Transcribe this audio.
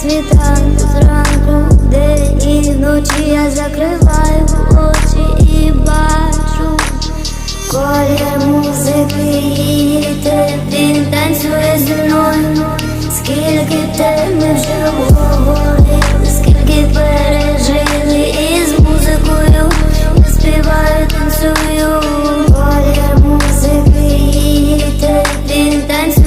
світанку, зранку, де і ночі я закриваю очі і бачу колір музики її він танцює зі мною, скільки теми вже говорили, скільки пережили. Із музикою, співаю, танцюю, колір музики її він танцює.